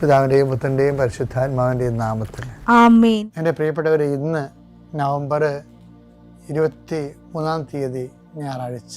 പിതാവിന്റെയും പുത്രന്റെയും പരിശുദ്ധാത്മാവിന്റെയും നാമത്തിൽ. എന്റെ പ്രിയപ്പെട്ടവരെ ഇന്ന് നവംബർ ഇരുപത്തി മൂന്നാം തീയതി ഞായറാഴ്ച.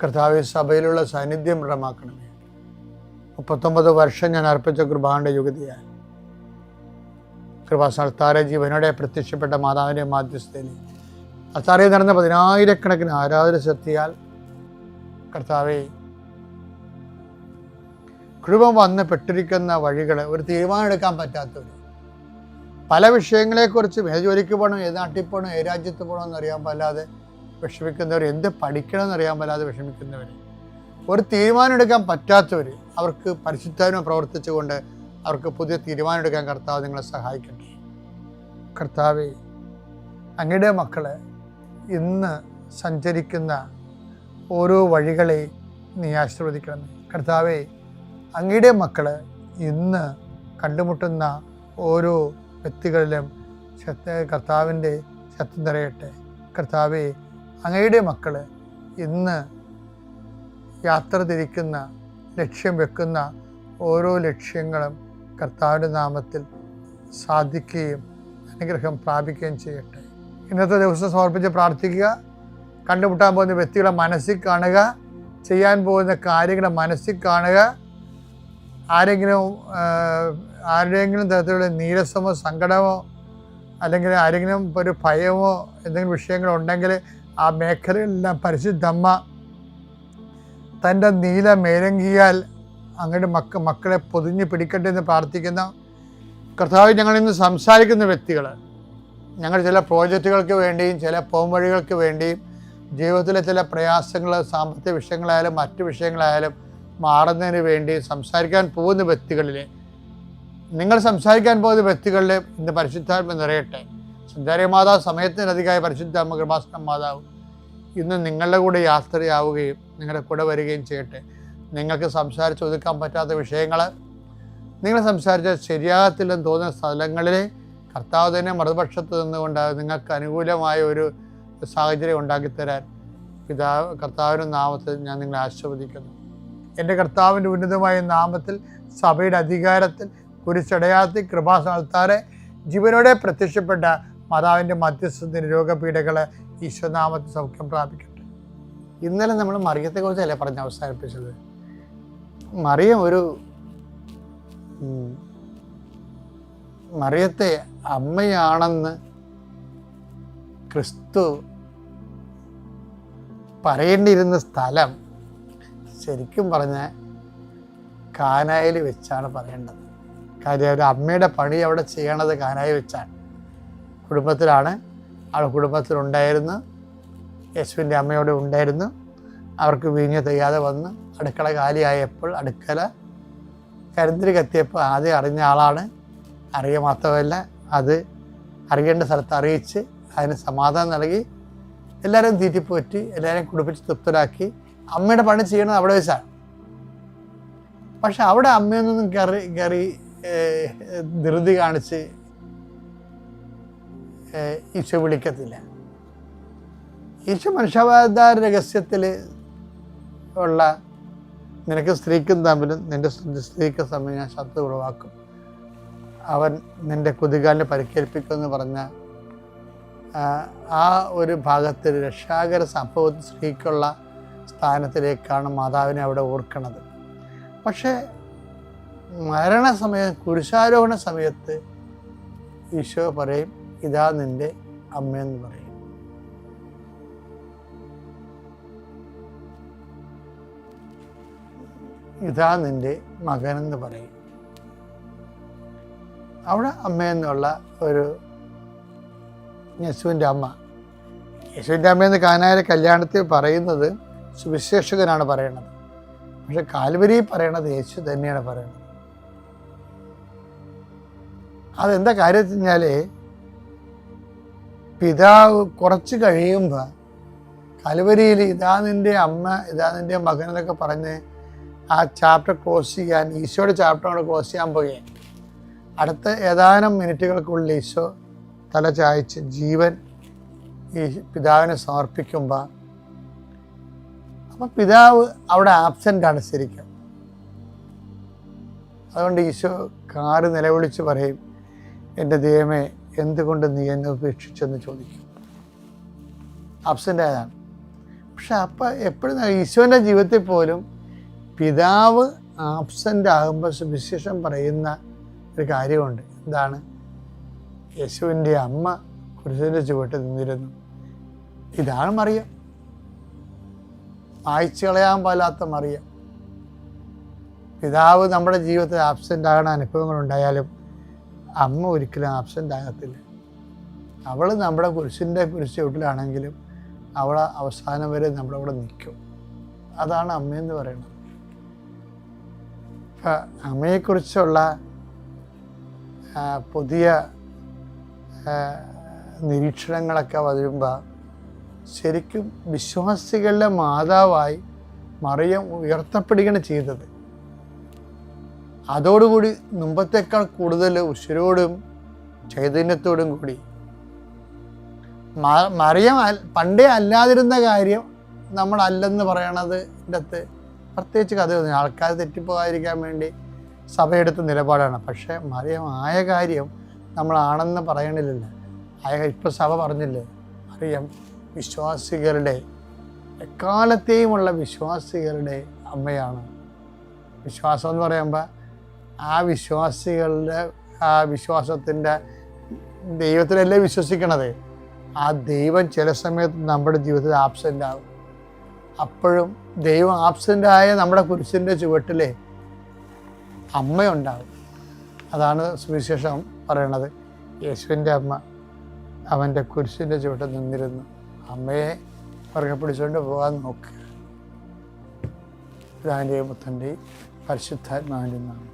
കർത്താവെ സഭയിലുള്ള സാന്നിധ്യം ദൃഢമാക്കണമേ. മുപ്പത്തൊമ്പത് വർഷം ഞാൻ അർപ്പിച്ച കൃപാന്റെ യുഗതിയാൽ കൃപാസ്ഥാന ജീവനോടെ പ്രത്യക്ഷപ്പെട്ട മാതാവിന്റെ മാധ്യസ്ഥയിൽ അത്താറയിൽ നടന്ന പതിനായിരക്കണക്കിന് ആരാധന ശക്തിയാൽ കർത്താവെ കുടുംബം വന്ന് പെട്ടിരിക്കുന്ന വഴികൾ ഒരു തീരുമാനം എടുക്കാൻ പറ്റാത്തവർ പല വിഷയങ്ങളെക്കുറിച്ചും ഏത് ജോലിക്ക് പോകണം ഏത് നാട്ടിൽ പോകണം ഏത് രാജ്യത്ത് പോകണം എന്നറിയാൻ പാലാതെ വിഷമിക്കുന്നവർ എന്ത് പഠിക്കണമെന്ന് അറിയാൻ വല്ലാതെ വിഷമിക്കുന്നവർ ഒരു തീരുമാനം എടുക്കാൻ പറ്റാത്തവർ അവർക്ക് പരിശുദ്ധാത്മ പ്രവർത്തിച്ചുകൊണ്ട് അവർക്ക് പുതിയ തീരുമാനം എടുക്കാൻ കർത്താവ് നിങ്ങളെ സഹായിക്കട്ടെ. കർത്താവെ അങ്ങയുടെ മക്കളെ ഇന്ന് സഞ്ചരിക്കുന്ന ഓരോ വഴികളെ നീ ആശീർവദിക്കണമേ. കർത്താവെ അങ്ങയുടെ മക്കൾ ഇന്ന് കണ്ടുമുട്ടുന്ന ഓരോ വ്യക്തികളിലും കർത്താവിന്റെ ശക്തി നിറയട്ടെ. കർത്താവെ അങ്ങയുടെ മക്കൾ ഇന്ന് യാത്ര തിരിക്കുന്ന ലക്ഷ്യം വെക്കുന്ന ഓരോ ലക്ഷ്യങ്ങളും കർത്താവിന്റെ നാമത്തിൽ സാധിക്കുകയും അനുഗ്രഹം പ്രാപിക്കുകയും ചെയ്യട്ടെ. ഇന്നത്തെ ദിവസം സമർപ്പിച്ച് പ്രാർത്ഥിക്കുക. കണ്ടുമുട്ടാൻ പോകുന്ന വ്യക്തികളെ മനസ്സിൽ കാണുക. ചെയ്യാൻ പോകുന്ന കാര്യങ്ങളെ മനസ്സിൽ കാണുക. ആരെങ്കിലും ആരുടെയെങ്കിലും തരത്തിലുള്ള നീരസമോ സങ്കടമോ അല്ലെങ്കിൽ ആരെങ്കിലും ഒരു ഭയമോ എന്തെങ്കിലും വിഷയങ്ങളുണ്ടെങ്കിൽ ആ മേഖലയിലെല്ലാം പരിശുദ്ധമ്മ തന്റെ നീല മേലങ്കിയാൽ അങ്ങയുടെ മക്ക മക്കളെ പൊതിഞ്ഞ് പിടിക്കട്ടെ എന്ന് പ്രാർത്ഥിക്കുന്ന കർത്താവ് ഞങ്ങളിന്ന് സംസാരിക്കുന്ന വ്യക്തികൾ. ഞങ്ങൾ ചില പ്രോജക്റ്റുകൾക്ക് വേണ്ടിയും ചില പോംവഴികൾക്ക് വേണ്ടിയും ജീവിതത്തിലെ ചില പ്രയാസങ്ങൾ സാമ്പത്തിക വിഷയങ്ങളായാലും മറ്റ് വിഷയങ്ങളായാലും മാറുന്നതിന് വേണ്ടി സംസാരിക്കാൻ പോകുന്ന വ്യക്തികളിൽ നിങ്ങൾ സംസാരിക്കാൻ പോകുന്ന വ്യക്തികളിൽ ഇന്ന് പരിശുദ്ധാത്മ നിറയട്ടെ. സഞ്ചാരി മാതാവ് സമയത്തിനധികമായ പരിശുദ്ധാത്മ കൃപാസനം മാതാവ് ഇന്ന് നിങ്ങളുടെ കൂടെ യാത്രയാവുകയും നിങ്ങളുടെ കൂടെ വരികയും ചെയ്യട്ടെ. നിങ്ങൾക്ക് സംസാരിച്ച് ഒതുക്കാൻ പറ്റാത്ത വിഷയങ്ങൾ നിങ്ങൾ സംസാരിച്ച ശരിയാകത്തില്ലെന്ന് തോന്നുന്ന സ്ഥലങ്ങളിൽ കർത്താവ് തന്നെ മറുപക്ഷത്ത് നിന്നുകൊണ്ട് നിങ്ങൾക്ക് അനുകൂലമായ ഒരു സാഹചര്യം ഉണ്ടാക്കിത്തരാൻ പിതാവ് കർത്താവിന്റെ നാമത്തിൽ ഞാൻ നിങ്ങളെ ആശീർവദിക്കുന്നു. എന്റെ കർത്താവിന്റെ ഉന്നതമായ നാമത്തിൽ സഭയുടെ അധികാരത്തിൽ കുരിശടയാത്തി കൃപാസ്ഥാനത്താറെ ജീവനോടെ പ്രത്യക്ഷപ്പെട്ട മാതാവിന്റെ മധ്യസ്ഥ രോഗപീഠകൾ ഈശ്വനാമത്തിൽ സൗഖ്യം പ്രാപിക്കട്ടെ. ഇന്നലെ നമ്മൾ മറിയത്തെക്കുറിച്ചല്ലേ പറഞ്ഞ് അവസാനിപ്പിച്ചത്? മറിയം ഒരു മറിയത്തെ അമ്മയാണെന്ന് ക്രിസ്തു പറയേണ്ടിയിരുന്ന സ്ഥലം ശരിക്കും പറഞ്ഞ കാനായിൽ വെച്ചാണ് പറയേണ്ടത്. കാര്യം ഒരു അമ്മയുടെ പണി അവിടെ ചെയ്യണത് കാനായി വെച്ചാണ്. കുടുംബത്തിലാണ്. അവൾ കുടുംബത്തിലുണ്ടായിരുന്നു. യേശുവിന്റെ അമ്മയോടെ ഉണ്ടായിരുന്നു. അവർക്ക് വീഞ്ഞ് തെയ്യാതെ വന്ന് അടുക്കള കാലിയായപ്പോൾ അടുക്കള കരിന്തിരി കത്തിയപ്പോൾ ആദ്യം അറിഞ്ഞ ആളാണ്. അറിയുക മാത്രമല്ല അത് അറിയേണ്ട സ്ഥലത്ത് അറിയിച്ച് അതിന് സമാധാനം നൽകി എല്ലാവരെയും തീറ്റിപ്പോറ്റി എല്ലാവരെയും കുടിപ്പിച്ച് തൃപ്തരാക്കി അമ്മയുടെ പണി ചെയ്യണത് അവിടെ വെച്ചാണ്. പക്ഷെ അവിടെ അമ്മയൊന്നും കയറി കയറി ധൃതി കാണിച്ച് ഈശോ വിളിക്കത്തില്ല. ഈശോ മനുഷ്യാവതാ രഹസ്യത്തിൽ ഉള്ള നിനക്ക് സ്ത്രീക്കും തമ്മിലും നിന്റെ സ്ത്രീക്ക് തമ്മിൽ ഞാൻ ശത്രു ഉളവാക്കും. അവൻ നിന്റെ കുതികാലിനെ പരിക്കേൽപ്പിക്കുമെന്ന് പറഞ്ഞ ആ, ആ ഒരു ഭാഗത്തിൽ രക്ഷാകര സംഭവത്തിൽ സ്ത്രീക്കുള്ള സ്ഥാനത്തിലേക്കാണ് മാതാവിനെ അവിടെ ഓർക്കണത്. പക്ഷേ മരണസമയം കുരിശാരോഹണ സമയത്ത് ഈശോ പറയും ഇതാ നിന്റെ അമ്മയെന്ന് പറയും. ഇതാ നിന്റെ മകനെന്ന് പറയും. അവിടെ അമ്മയെന്നുള്ള ഒരു യേശുവിന്റെ അമ്മ. യേശുവിന്റെ അമ്മയെന്ന് കാനായ കല്യാണത്തിൽ പറയുന്നത് സുവിശേഷകനാണ് പറയണത്. പക്ഷെ കാൽവരി പറയണത് യേശു തന്നെയാണ് പറയുന്നത് അതെന്താ കാര്യം വെച്ച് പിതാവ് കുറച്ച് കഴിയുമ്പോൾ കലവരിയിൽ ഇതാ നിന്റെ അമ്മ ഇതാ നിന്റെ മകൻ എന്നൊക്കെ പറഞ്ഞ് ആ ചാപ്റ്റർ ക്ലോസ് ചെയ്യാൻ ഈശോയുടെ ചാപ്റ്റർ അവിടെ ക്ലോസ് ചെയ്യാൻ പോകേ അടുത്ത ഏതാനും മിനിറ്റുകൾക്കുള്ളിൽ ഈശോ തല ചായച്ച് ജീവൻ ഈ പിതാവിനെ സമർപ്പിക്കുമ്പോൾ അപ്പം പിതാവ് അവിടെ ആബ്സെന്റ് ആണ് ശരിക്കും. അതുകൊണ്ട് ഈശോ കാറ് നിലവിളിച്ച് പറയും എന്റെ ദൈവമേ എന്തുകൊണ്ട് നീ എന്നെ ഉപേക്ഷിച്ചെന്ന് ചോദിക്കും. അബ്സെന്റ് ആയതാണ് പക്ഷെ അപ്പം എപ്പോഴും ഈശോന്റെ ജീവിതത്തിൽ പോലും പിതാവ് ആബ്സെന്റ് ആകുമ്പോൾ സുവിശേഷം പറയുന്ന ഒരു കാര്യമുണ്ട്. എന്താണ്? യേശുവിന്റെ അമ്മ കുരിശിന്റെ ചുവട്ട് നിന്നിരുന്നു. ഇതാണ് മറിയ. വായിച്ചു കളയാൻ പാലാത്ത മറിയം. പിതാവ് നമ്മുടെ ജീവിതത്തിൽ ആബ്സെന്റ് ആകുന്ന അനുഭവങ്ങൾ ഉണ്ടായാലും അമ്മ ഒരിക്കലും ആബ്സെന്റ് ആകത്തില്ല. അവൾ നമ്മുടെ കുരിശിന്റെ കുരിശ് ചുവട്ടിലാണെങ്കിലും അവൾ അവസാനം വരെ നമ്മുടെ കൂടെ നിൽക്കും. അതാണ് അമ്മയെന്ന് പറയുന്നത്. അമ്മയെക്കുറിച്ചുള്ള പുതിയ നിരീക്ഷണങ്ങളൊക്കെ വരുമ്പോൾ ശരിക്കും വിശ്വാസികളുടെ മാതാവായി മറിയം ഉയർത്തപ്പെടുകയാണ് ചെയ്തത്. അതോടുകൂടി മുമ്പത്തേക്കാൾ കൂടുതൽ ഉശിരോടും ചൈതന്യത്തോടും കൂടി. മറിയം പണ്ടേ അല്ലാതിരുന്ന കാര്യം നമ്മളല്ലെന്ന് പറയണത് അകത്ത് പ്രത്യേകിച്ച് കഥയൊന്നും ആൾക്കാർ തെറ്റിപ്പോകാതിരിക്കാൻ വേണ്ടി സഭയെടുത്ത നിലപാടാണ്. പക്ഷേ മറിയം ആയ കാര്യം നമ്മളാണെന്ന് പറയണില്ലല്ലോ. ആയ ഇപ്പം സഭ പറഞ്ഞില്ലേ? മറിയം വിശ്വാസികളുടെ എക്കാലത്തെയുമുള്ള വിശ്വാസികളുടെ അമ്മയാണ്. വിശ്വാസം എന്ന് പറയുമ്പോൾ ആ വിശ്വാസികളുടെ ആ വിശ്വാസത്തിന്റെ ദൈവത്തിലല്ലേ വിശ്വസിക്കണത്? ആ ദൈവം ചില സമയത്ത് നമ്മുടെ ജീവിതത്തിൽ ആബ്സെന്റ് ആകും. അപ്പോഴും ദൈവം ആബ്സെന്റ് ആയ നമ്മുടെ കുരിശിന്റെ ചുവട്ടിലെ അമ്മയുണ്ടാകും. അതാണ് സുവിശേഷം പറയണത്. യേശുവിന്റെ അമ്മ അവന്റെ കുരിശിന്റെ ചുവട്ടിൽ നിന്നിരുന്നു. അമ്മയെ പുറകെ പിടിച്ചുകൊണ്ട് പോകാൻ നോക്കുക പിതാവിന്റെയും പുത്രന്റെയും പരിശുദ്ധാത്മാവിന്റെ നാമം.